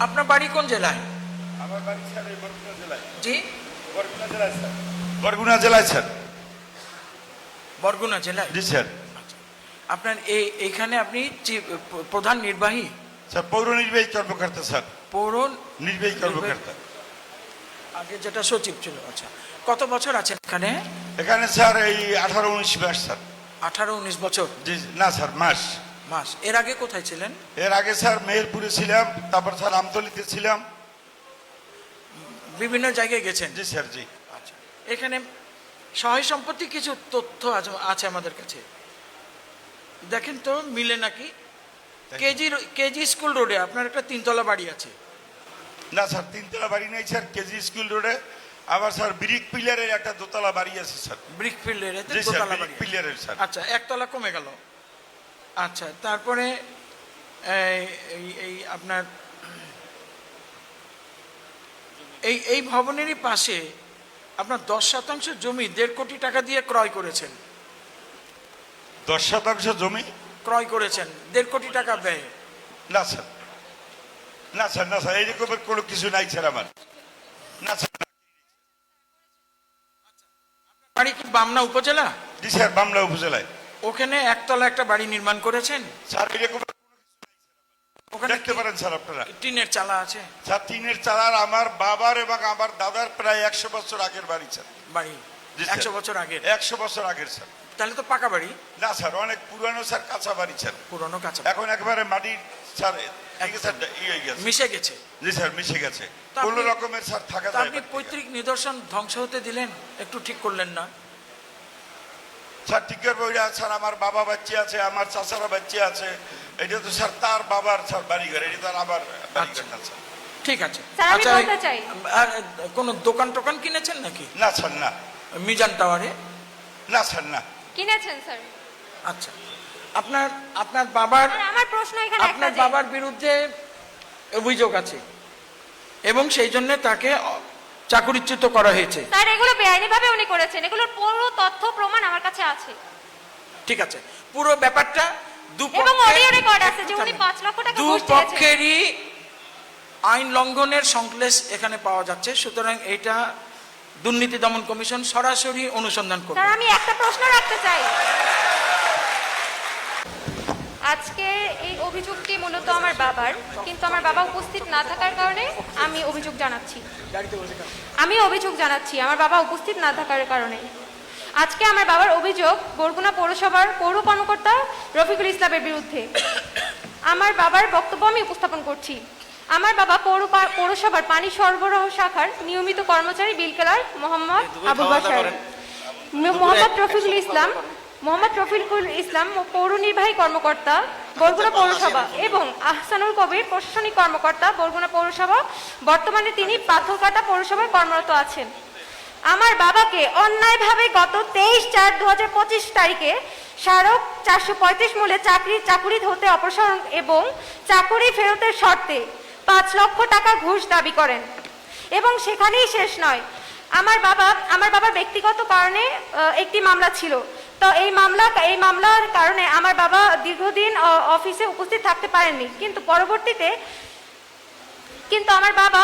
আপনার বাড়ি কোন জেলায়? আমার বাড়ি স্যার বরগুনা জেলায়। জি? বরগুনা জেলায় স্যার। বরগুনা জেলায় স্যার। বরগুনা জেলায়? জি স্যার। আপনার এই এইখানে আপনি প্রধান নির্বাহী? স্যার পৌর নির্বাহী কর্মকর্তা স্যার। পৌর নির্বাহী কর্মকর্তা। আগে যেটা সচিব ছিল আচ্ছা। কত বছর আছেন এখানে? এখানে স্যার এই আঠারো উনিশ মাস স্যার। আঠারো উনিশ বছর। জি না স্যার মাস। মাস। এর আগে কোথায় ছিলেন? এর আগে স্যার মেহেরপুরে ছিলাম তারপর স্যার আমতলিতে ছিলাম। বিভিন্ন জায়গায় গেছেন? জি স্যার জি। আচ্ছা। এখানে সহায় সম্পত্তি কিছু তথ্য আছে- আছে আমাদের কাছে। দেখেন তো মিলে নাকি? কেজি কেজি স্কুল রোডে আপনার একটা তিনতলা বাড়ি আছে। না স্যার তিনতলা বাড়ি নেই স্যার কেজি স্কুল রোডে। আবার স্যার ব্রিক পিলারের একটা দোতলা বাড়ি আছে স্যার। ব্রিক স্যার দোতলা বাড়ি পিলারের স্যার। আচ্ছা একতলা কমে গেল। আচ্ছা তারপরে এই- আপনার এই এই ভবনেরই পাশে আপনার দশ শতাংশ জমি দেড় কোটি টাকা দিয়ে ক্রয় করেছেন। দশ শতাংশ জমি? ক্রয় করেছেন দেড় কোটি টাকা ব্যয়। না স্যার না স্যার না স্যার এইরকমের কোনো কিছু নাই স্যার আমার। না স্যার। বাড়ি কি বামনা উপজেলা? জি স্যার বামনা উপজেলায়। ওখানে একতলা একটা বাড়ি নির্মাণ করেছেন? স্যার এরকম ওখানে দেখতে পারেন স্যার আপনারা। টিনের চালা আছে? স্যার টিনের চালার আমার বাবার এবং আমার দাদার প্রায় একশো বছর আগের বাড়ি স্যার। বাড়ি? একশো বছর আগের? একশো বছর আগের স্যার। তাহলে তো পাকা বাড়ি। না স্যার অনেক পুরানো স্যার কাঁচা বাড়ি স্যার। পুরনো কাঁচা এখন একবারে মাটির স্যার হয়ে মিশে গেছে। জি স্যার মিশে গেছে। কোনো রকমের স্যার থাকা আপনি পৈতৃক নিদর্শন ধ্বংস হতে দিলেন? একটু ঠিক করলেন না। স্যার টিকের বইরা স্যার আমার বাবা বাচ্চা আছে আমার চাচারা বাচ্চা আছে। এটা তো স্যার তার বাবার স্যার বাড়িঘর এটা তো আর আমার বাড়িঘর না স্যার। ঠিক আছে। আচ্ছা, আর কোন দোকান টোকান কিনেছেন নাকি? না স্যার না। মিজান টাওয়ারে? না স্যার না। কিনেছেন স্যার। আচ্ছা। আপনার আপনার বাবার আমার প্রশ্ন এখানে একটা আপনার বাবার বিরুদ্ধে অভিযোগ আছে। এবং সেই জন্য তাকে চাকরিচ্যুত করা হয়েছে। স্যার এগুলো বেআইনি ভাবে উনি করেছেন। এগুলোর পুরো তথ্য প্রমাণ আমার কাছে আছে। ঠিক আছে। পুরো ব্যাপারটা এবং অডিও রেকর্ড আছে যে উনি পাঁচ লক্ষ টাকা দুপক্ষেরই আইন লঙ্ঘনের সংশ্লেষ এখানে পাওয়া যাচ্ছে। সুতরাং এটা দুর্নীতি দমন কমিশন সরাসরি অনুসন্ধান করবে। স্যার আমি একটা প্রশ্ন রাখতে চাই। আজকে এই অভিযোগটি মূলত আমার বাবার কিন্তু আমার বাবা উপস্থিত না থাকার কারণে আমি অভিযোগ জানাচ্ছি। আমি অভিযোগ জানাচ্ছি আমার বাবা উপস্থিত না থাকার কারণে। আজকে আমার বাবার অভিযোগ বরগুনা পৌরসভার পৌর কর্মকর্তা রফিকুল ইসলামের বিরুদ্ধে। আমার বাবার বক্তব্য আমি উপস্থাপন করছি। আমার বাবা পৌর পৌরসভার পানি সরবরাহ শাখার নিয়মিত কর্মচারী বিলকেলার মোহাম্মদ আবু বাসার। মোহাম্মদ রফিকুল ইসলাম মোহাম্মদ রফিকুল ইসলাম পৌর নির্বাহী কর্মকর্তা বরগুনা পৌরসভা এবং আহসানুল কবির প্রশাসনিক কর্মকর্তা বরগুনা পৌরসভা। বর্তমানে তিনি পাথরকাটা পৌরসভায় কর্মরত আছেন। আমার বাবাকে অন্যায়ভাবে গত তেইশ চার দু হাজার পঁচিশ তারিখে স্মারক চারশো পঁয়ত্রিশ মূল্যে চাকরি চাকুরি হতে অপসারণ এবং চাকুরি ফেরতের শর্তে পাঁচ লক্ষ টাকা ঘুষ দাবি করেন। এবং সেখানেই শেষ নয়। আমার বাবা আমার বাবার ব্যক্তিগত কারণে একটি মামলা ছিল। তো এই মামলা, এই মামলার কারণে আমার বাবা দীর্ঘদিন অফিসে উপস্থিত থাকতে পারেননি। কিন্তু পরবর্তীতে কিন্তু আমার বাবা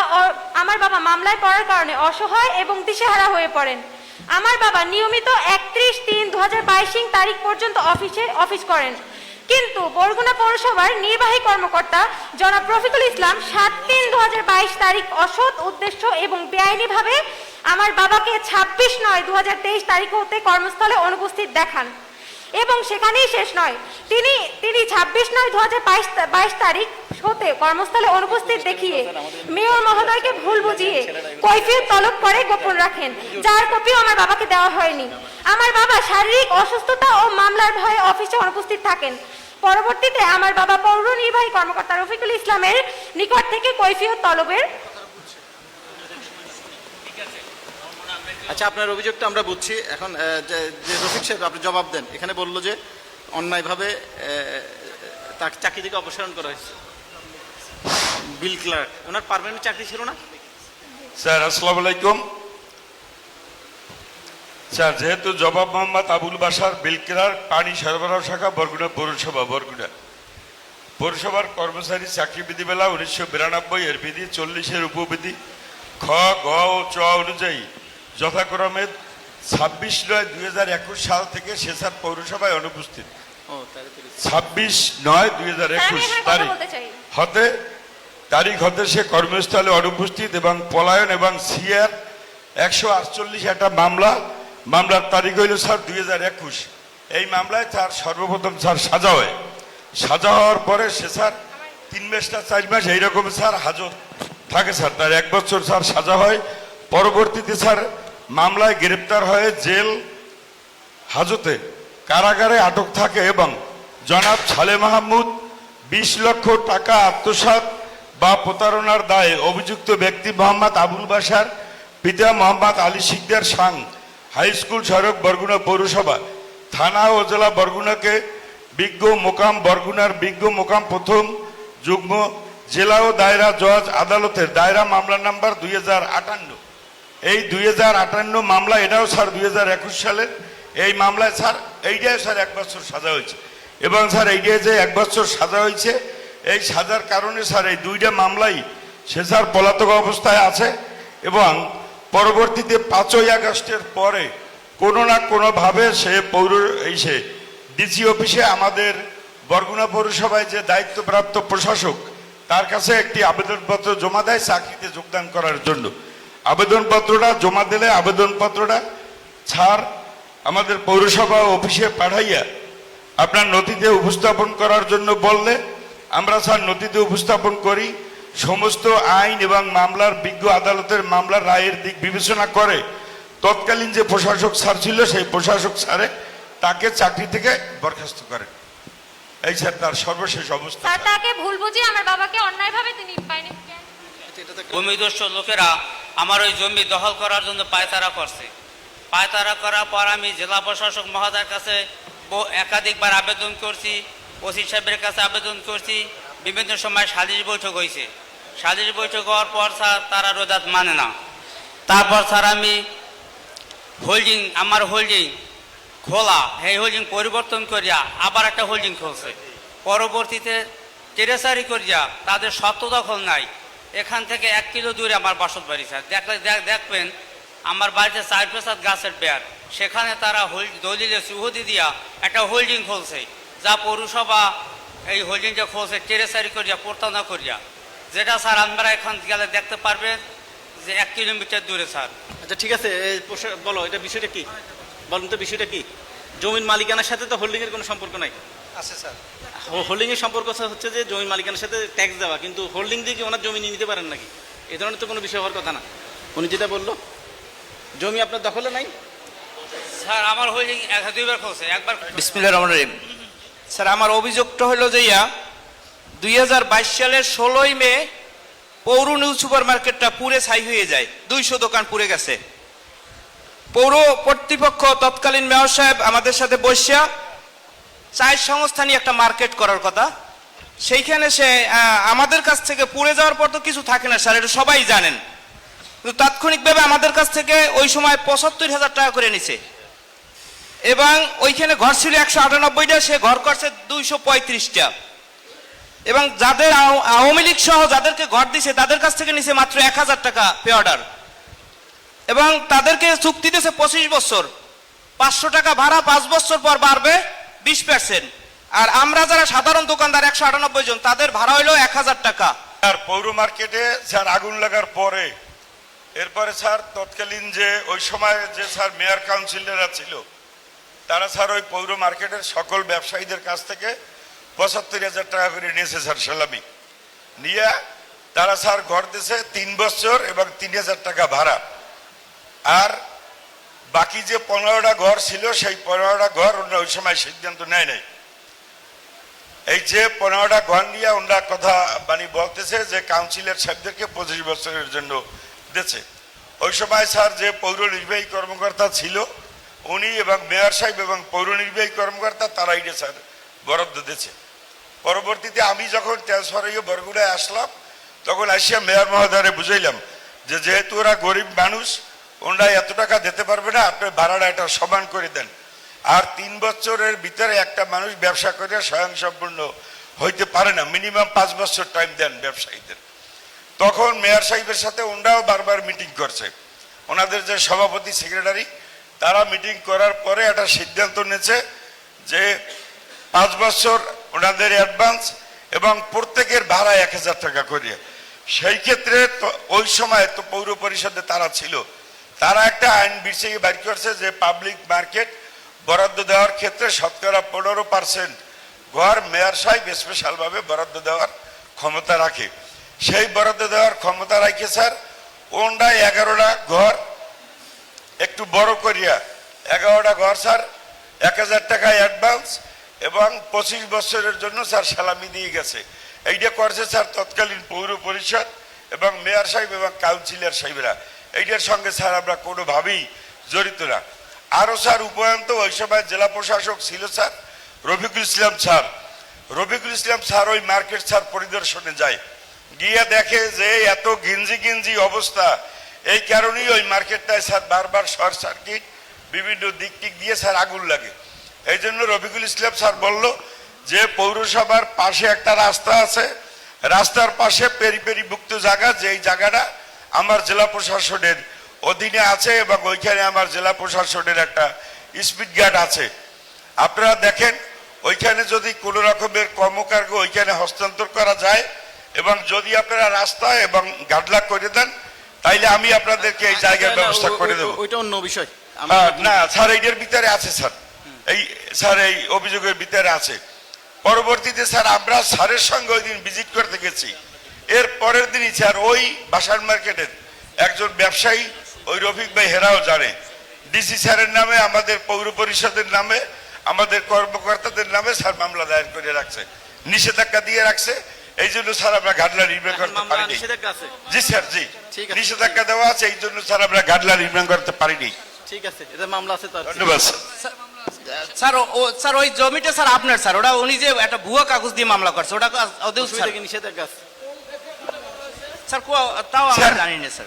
আমার বাবা মামলায় পড়ার কারণে অসহায় এবং দিশেহারা হয়ে পড়েন। আমার বাবা নিয়মিত একত্রিশ তিন দু হাজার তারিখ পর্যন্ত অফিসে, অফিস করেন। কিন্তু বরগুনা পৌরসভার নির্বাহী কর্মকর্তা জনাব রফিকুল ইসলাম সাত তিন দু তারিখ অসৎ উদ্দেশ্য এবং বেআইনিভাবে আমার বাবাকে ছাব্বিশ নয় দু তারিখ হতে কর্মস্থলে অনুপস্থিত দেখান। এবং সেখানেই শেষ নয়, তিনি তিনি ছাব্বিশ নয় দু বাইশ তারিখ হতে কর্মস্থলে অনুপস্থিত দেখিয়ে মেয়র মহোদয়কে ভুল বুঝিয়ে কৈফিয়ত তলব করে গোপন রাখেন, যার কপিও আমার বাবাকে দেওয়া হয়নি। আমার বাবা শারীরিক অসুস্থতা ও মামলার ভয়ে অফিসে অনুপস্থিত থাকেন। পরবর্তীতে আমার বাবা পৌর নির্বাহী কর্মকর্তা রফিকুল ইসলামের নিকট থেকে কৈফিয়ত তলবের আচ্ছা আপনার অভিযোগটা আমরা বুঝছি। এখন যে রফিক সাহেব আপনি জবাব দেন। এখানে বলল যে অন্যায়ভাবে তাকে চাকরি থেকে অপসারণ করা হয়েছে। বিল ক্লার্ক, ওনার পারমানেন্ট চাকরি ছিল না? স্যার, আসসালামু আলাইকুম। স্যার, যেহেতু জবাব মোহাম্মদ আবুল বাসার বিলকেরার পানি সরবরাহ শাখা, বরগুনা পৌরসভা, বরগুনা। পৌরসভার কর্মচারী চাকরি বিধিবেলা উনিশশো বিরানব্বই এর বিধি, চল্লিশের উপবিধি, খ, গ ও চ অনুযায়ী যথাক্রমে ছাব্বিশ নয় দুই হাজার একুশ সাল থেকে শেষার পৌরসভায় অনুপস্থিত। ছাব্বিশ নয় দুই হাজার একুশ তারিখ হতে তারিখ হতে সে কর্মস্থলে অনুপস্থিত এবং পলায়ন এবং সিআর একশো আটচল্লিশ একটা মামলা। মামলার তারিখ হইল স্যার দুই হাজার একুশ। এই মামলায় তার সর্বপ্রথম স্যার সাজা হয়। সাজা হওয়ার পরে সে স্যার তিন মাসটা চার মাস এইরকম স্যার হাজত থাকে স্যার। তার এক বছর স্যার সাজা হয়। পরবর্তীতে স্যার, মামলায় গ্রেপ্তার হয়ে জেল, হাজতে কারাগারে আটক থাকে এবং জনাব ছালে মাহমুদ বিশ লক্ষ টাকা আত্মসাৎ বা প্রতারণার দায়ে অভিযুক্ত ব্যক্তি মোহাম্মদ আবুল বাসার পিতা মোহাম্মদ আলী শিকদার সাং, হাই স্কুল সড়ক বরগুনা পৌরসভা, থানা ও জেলা বরগুনাকে বিজ্ঞ মোকাম বরগুনার বিজ্ঞ মোকাম প্রথম যুগ্ম জেলা ও দায়রা জজ আদালতের দায়রা মামলা নাম্বার দুই হাজার আটান্ন। এই দুই আটান্ন মামলা, এটাও স্যার দুই হাজার একুশ সালের এই মামলায় স্যার, এইটাই স্যার এক বছর সাজা হয়েছে। এবং স্যার, এইটাই যে এক বছর সাজা হয়েছে, এই সাজার কারণে স্যার, এই দুইটা মামলাই সে স্যার পলাতক অবস্থায় আছে এবং পরবর্তীতে পাঁচই আগস্টের পরে কোনো না কোনোভাবে সে পৌর, এই সে ডিসি অফিসে আমাদের বরগুনা পৌরসভায় যে দায়িত্বপ্রাপ্ত প্রশাসক, তার কাছে একটি আবেদনপত্র জমা দেয় চাকরিতে যোগদান করার জন্য। আবেদনপত্রটা জমা দিলে আবেদনপত্রটা ছাড়। আমাদের পৌরসভা অফিসে পাঠাইয়া আপনার নথিতে উপস্থাপন করার জন্য বললে আমরা স্যার নথিতে উপস্থাপন করি। সমস্ত আইন এবং মামলার বিজ্ঞ আদালতের মামলার রায়ের দিক বিবেচনা করে। তৎকালীন যে প্রশাসক স্যার ছিল সেই প্রশাসক স্যারে তাকে চাকরি থেকে বরখাস্ত করে। এই স্যার তার সর্বশেষ অবস্থা। তাকে ভুল বুঝিয়ে আমার বাবাকে অন্যায়ভাবে তিনি পায়নি। আচ্ছা, ভূমিদস্যু লোকেরা আমার ওই জমি দখল করার জন্য পায়তারা করছে। পায়তারা করার পর আমি জেলা প্রশাসক মহোদয়ের কাছে একাধিকবার আবেদন করছি, ওসি সাহেবের কাছে আবেদন করছি। বিভিন্ন সময় সালিশ বৈঠক হয়েছে সালিশ বৈঠক হওয়ার পর স্যার, তারা রোজাত মানে না। তারপর স্যার, আমি হোল্ডিং আমার হোল্ডিং খোলা এই হোল্ডিং পরিবর্তন করিয়া আবার একটা হোল্ডিং খুলছে। পরবর্তীতে টেরেসারি করিয়া তাদের সত্য দখল নাই। এখান থেকে এক কিলো দূরে আমার বাসত বাড়ি স্যার। দেখলে দেখ- দেখবেন আমার বাড়িতে চার প্রসাদ গাছের বেয়ার সেখানে তারা হোল দলিলে সুহদি দিয়া একটা হোল্ডিং খুলছে যা পৌরসভা এই হোল্ডিংটা খুলছে টেরেসারি করিয়া প্রতারণা করিয়া। যেটা স্যার আপনারা এখান গেলে দেখতে পারবেন যে এক কিলোমিটার দূরে স্যার। আচ্ছা ঠিক আছে এই বলো এটা বিষয়টা কি? বলুন তো বিষয়টা কি? জমির মালিকানার সাথে তো হোল্ডিংয়ের কোনো সম্পর্ক নাই? আছে স্যার। হোল্ডিং এর সম্পর্ক হচ্ছে যে জমির মালিকানের সাথে ট্যাক্স দেওয়া কিন্তু হোল্ডিং দিয়ে কি ওনার জমি নিয়ে নিতে পারেন নাকি? এই ধরনের তো কোনো বিষয় হওয়ার কথা না। উনি যেটা বলল জমি আপনার দখলে নাই? স্যার আমার হোল্ডিং দুইবার খুলছে একবার বিসমিল্লাহির রহমানির রহিম। স্যার আমার অভিযোগটা হলো যে ইয়া দুই সালের ষোলোই মে পৌর নিউ সুপার মার্কেটটা পুরে ছাই হয়ে যায়। দুইশো দোকান পুড়ে গেছে। পৌর কর্তৃপক্ষ তৎকালীন মেয়র সাহেব আমাদের সাথে বসিয়া চায়ের সংস্থা নিয়ে একটা মার্কেট করার কথা। সেইখানে সে আমাদের কাছ থেকে পুড়ে যাওয়ার পর তো কিছু থাকে না স্যার, এটা সবাই জানেন। কিন্তু তাৎক্ষণিকভাবে আমাদের কাছ থেকে ওই সময় পঁচাত্তর হাজার টাকা করে নিছে। এবং ওইখানে ঘর ছিল একশো আটানব্বইটা, সে ঘর করছে দুইশো পঁয়ত্রিশটা। এবং যাদের আওয়ামী লীগ সহ যাদেরকে ঘর দিছে, তাদের কাছ থেকে নিছে মাত্র এক হাজার টাকা পে অর্ডার। এবং তাদেরকে চুক্তি দিয়েছে পঁচিশ বছর। পাঁচশো টাকা ভাড়া পাঁচ বছর পর বাড়বে। বিশ পার্সেন্ট আর আমরা যারা সাধারণ দোকানদার, একশো আটানব্বই জন, তাদের ভাড়া হইল এক হাজার টাকা। আর পৌর মার্কেটে স্যার আগুন লাগার পরে, এরপরে স্যার তৎকালীন যে ওই সময় যে স্যার মেয়র কাউন্সিলররা ছিল, তারা স্যার ওই পৌর মার্কেটের সকল ব্যবসায়ীদের কাছ থেকে পঁচাত্তর হাজার টাকা করে নিয়েছে স্যার সালামি। নিয়ে তারা স্যার ঘর দিয়েছে তিন বছর এবং তিন হাজার টাকা ভাড়া। আর বাকি যে পনেরোটা ঘর ছিল, সেই পনেরোটা ঘর ওরা ওই সময় সিদ্ধান্ত নেয় নাই। এই যে পনেরোটা ঘর নিয়ে ওনারা কথা মানে বলতেছে যে কাউন্সিলের সাহেবদেরকে পঁচিশ বছরের জন্য দিচ্ছে ওই সময় স্যার যে পৌর নির্বাহী কর্মকর্তা ছিল, উনি এবং মেয়র সাহেব এবং পৌর নির্বাহী কর্মকর্তা তারা এটা স্যার বরাদ্দ দিচ্ছে পরবর্তীতে আমি যখন ট্রান্সফার বরগুড়ায় আসলাম, তখন আসিয়া মেয়র মহোদয়রে বুঝাইলাম যে যেহেতু ওরা গরিব মানুষ ওনারা এত টাকা দিতে পারবে না, আপনি ভাড়াটা এটা সমান করে দেন। আর তিন বছরের ভিতরে একটা মানুষ ব্যবসা করে স্বয়ংসম্পূর্ণ হইতে পারে না, মিনিমাম পাঁচ বছর টাইম দেন ব্যবসায়ীদের। তখন মেয়র সাহেবের সাথে ওনারাও বারবার মিটিং করছে। ওনাদের যে সভাপতি সেক্রেটারি তারা মিটিং করার পরে একটা সিদ্ধান্ত নিয়েছে যে পাঁচ বছর ওনাদের অ্যাডভান্স এবং প্রত্যেকের ভাড়া এক হাজার টাকা করে সেই ক্ষেত্রে ওই সময় তো পৌর পরিষদে তারা ছিল। তারা একটা আইন বিছিয়ে বাইর করছে যে পাবলিক মার্কেট বরাদ্দ দেওয়ার ক্ষেত্রে শতকরা পনেরো পার্সেন্ট ঘর মেয়র সাহেব স্পেশালভাবে বরাদ্দ দেওয়ার ক্ষমতা রাখে। সেই বরাদ্দ দেওয়ার ক্ষমতা রাখে স্যার। ওনরা এগারোটা ঘর, একটু বড় করিয়া এগারোটা ঘর স্যার, এক হাজার টাকা অ্যাডভান্স এবং পঁচিশ বছরের জন্য স্যার সালামি দিয়ে গেছে। এইটা করছে স্যার তৎকালীন পৌর পরিষদ এবং মেয়র সাহেব এবং কাউন্সিলর সাহেবরা। এইটার সঙ্গে স্যার আমরা কোনোভাবেই জড়িত না। আরও স্যার উপয়ন্ত ওই সময় জেলা প্রশাসক ছিল sir, Rafiqul Islam sir. Rafiqul Islam sir ওই মার্কেট স্যার পরিদর্শনে যায়। গিয়ে দেখে যে এত গিঞ্জি গিঞ্জি অবস্থা, এই কারণেই ওই মার্কেটটায় স্যার বারবার শর্ট সার্কিট, বিভিন্ন দিক দিক দিয়ে স্যার আগুন লাগে। এই জন্য রফিকুল ইসলাম স্যার বলল যে পৌরসভার পাশে একটা রাস্তা আছে, রাস্তার পাশে পেরি পেরি মুক্ত জায়গা, যেই জায়গাটা আমার জেলা প্রশাসনের অধীনে আছে এবং ওইখানে আমার জেলা প্রশাসনের একটা স্পিড গার্ড আছে। আপনারা দেখেন ওইখানে যদি কোনো রকমের কর্মকার্য ওইখানে হস্তান্তর করা যায় এবং যদি আপনারা রাস্তা এবং গাডলা করে দেন তাইলে আমি আপনাদেরকে এই জায়গার ব্যবস্থা করে দেবো। ওইটা অন্য বিষয়। না স্যার এইটার ভিতরে আছে স্যার। এই স্যার এই অভিযোগের ভিতরে আছে। পরবর্তীতে স্যার আমরা স্যারের সঙ্গে ওই দিন ভিজিট করতে গেছি। এর পরের দিনই স্যার ওই বাসার মার্কেটের একজন ব্যবসায়ী ওই রফিক ভাই হেরাও জানে। ডিসি স্যারের নামে আমাদের পৌর পরিষদের নামে আমাদের কর্মকর্তাদের নামে স্যার মামলা দায়ের করে রাখছে। নিষেধাজ্ঞা দিয়ে রাখছে। এই জন্য স্যার আমরা ঘাটলা নির্মাণ করতে পারিনি। জি স্যার জি। নিষেধাজ্ঞা দেওয়া আছে এই জন্য স্যার আমরা ঘাটলা নির্মাণ করতে পারিনি। ঠিক আছে এটা মামলা আছে তার। ধন্যবাদ স্যার। স্যার ও- ও স্যার ওই জমিটা স্যার আপনার স্যার ওটা উনি যে একটা ভুয়া কাগজ দিয়ে মামলা করছে ওটা ওদের স্যার। নিষেধাজ্ঞা আছে। স্যার তাও আমরা জানি না স্যার।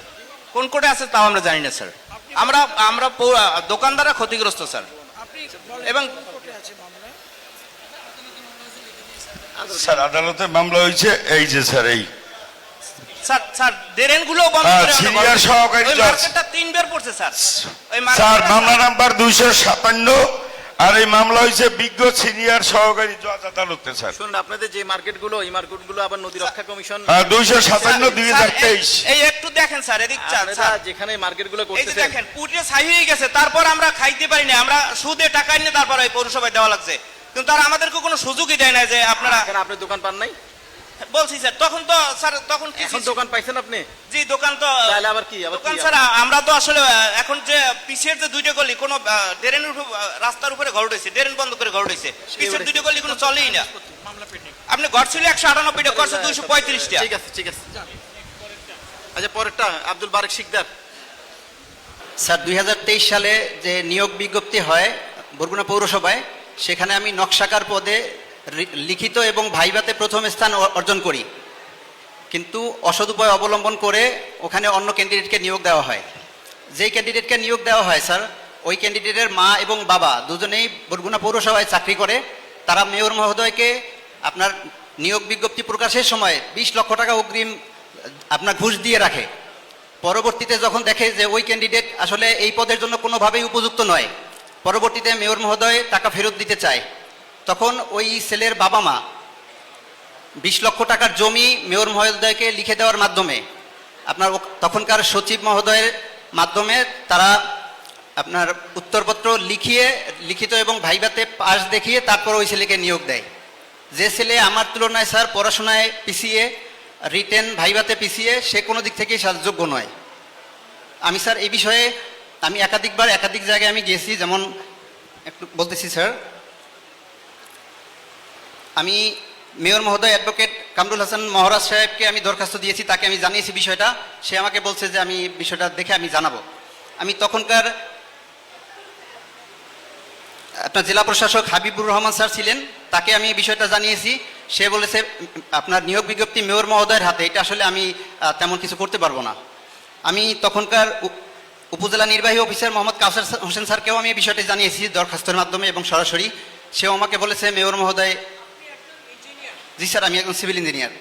কোন কোটে আছে তাও আমরা জানি না স্যার। আমরা আমরা দোকানদাররা ক্ষতিগ্রস্ত স্যার। এবং স্যার আদালতে মামলা হয়েছে এই যে স্যার এই। স্যার স্যার ড্রেনগুলো বন্ধ হ্যাঁ, করে বন্ধ- সহকারী জজ। মার্কেটটা তিনবার পড়ছে স্যার। স্যার মামলা নাম্বার দুইশো সাতান্ন আর এই মামলা হয়েছে বিজ্ঞ সিনিয়র সহকারী জজ আদালতে স্যার শুনুন আপনাদের যে মার্কেটগুলো এই মার্কেটগুলো আবার নদী রক্ষা কমিশন হ্যাঁ দুইশো সাতান্ন স্যার, দুই স্যার, হাজার এই- তেইশ। এই একটু দেখেন স্যার এদিক চান স্যার। যেখানে মার্কেটগুলো যে করতেছেন দেখেন পুটে ছাই হয়ে গেছে তারপর আমরা খাইতে পারি না আমরা সুদে টাকা নিয়ে তারপর ওই পৌরসভায় দেওয়া লাগছে। কিন্তু তারা আমাদেরকে কোনো সুযোগই দেয় না যে আপনারা এখানে আপনি দোকান পান নাই? বলছি স্যার তখন তো স্যার তখন কিছু এখন দোকান পাইছেন আপনি? জি দোকান তো তাহলে আবার কি? আবার দোকান স্যার আমরা তো আসলে এখন যে পিছের যে দুইটা গলি কোনো ড্রেনের উপর রাস্তার উপরে ঘর উঠেছে ড্রেন বন্ধ করে ঘর উঠেছে। পিছের দুইটা গলি কোনো চলেই না। আপনি ঘর ছিল একশো আটানব্বইটা করছে দুইশো পঁয়ত্রিশটা। ঠিক আছে ঠিক আছে। আচ্ছা পরেরটা আব্দুল বারেক শিকদার। স্যার দুই হাজার তেইশ সালে যে নিয়োগ বিজ্ঞপ্তি হয় বরগুনা পৌরসভায় সেখানে আমি নকশাকার পদে লিখিত এবং ভাইভাতে প্রথম স্থান অর্জন করি। কিন্তু অসৎ উপায় অবলম্বন করে ওখানে অন্য ক্যান্ডিডেটকে নিয়োগ দেওয়া হয়। যেই ক্যান্ডিডেটকে নিয়োগ দেওয়া হয়, স্যার, ওই ক্যান্ডিডেটের মা এবং বাবা দুজনেই বরগুনা পৌরসভায় চাকরি করে। তারা মেয়র মহোদয়কে আপনার নিয়োগ বিজ্ঞপ্তি প্রকাশের সময় বিশ লক্ষ টাকা অগ্রিম আপনার ঘুষ দিয়ে রাখে। পরবর্তীতে যখন দেখে যে ওই ক্যান্ডিডেট আসলে এই পদের জন্য কোনোভাবেই উপযুক্ত নয়, পরবর্তীতে মেয়র মহোদয় টাকা ফেরত দিতে চায়। তখন ওই ছেলের বাবা মা বিশ লক্ষ টাকার জমি মেয়র মহোদয়কে লিখে দেওয়ার মাধ্যমে, আপনার তখনকার সচিব মহোদয়ের মাধ্যমে তারা আপনার উত্তরপত্র লিখিয়ে, লিখিত এবং ভাইভাতে পাস দেখিয়ে তারপর ওই ছেলেকে নিয়োগ দেয়। যে ছেলে আমার তুলনায় স্যার পড়াশোনায় পিছিয়ে, রিটেন ভাইভাতে পিছিয়ে, সে কোনো দিক থেকেই স্যার যোগ্য নয়। আমি স্যার এই বিষয়ে আমি একাধিকবার, একাধিক জায়গায় আমি গিয়েছি, যেমন একটু বলতেছি স্যার আমি মেয়র মহোদয় অ্যাডভোকেট কামরুল হাসান মহারাজ সাহেবকে আমি দরখাস্ত দিয়েছি, তাকে আমি জানিয়েছি বিষয়টা। সে আমাকে বলছে যে আমি বিষয়টা দেখে আমি জানাব। আমি তখনকার আপনার জেলা প্রশাসক হাবিবুর রহমান স্যার ছিলেন, তাকে আমি বিষয়টা জানিয়েছি। সে বলেছে, আপনার নিয়োগ বিজ্ঞপ্তি মেয়র মহোদয়ের হাতে, এটা আসলে আমি তেমন কিছু করতে পারব না। আমি তখনকার উপ- উপজেলা নির্বাহী অফিসার মোহাম্মদ কাউসার হোসেন স্যারকেও আমি বিষয়টি জানিয়েছি দরখাস্তের মাধ্যমে এবং সরাসরি। সেও আমাকে বলেছে, মেয়র মহোদয় জি স্যার আমি একজন সিভিল ইঞ্জিনিয়ার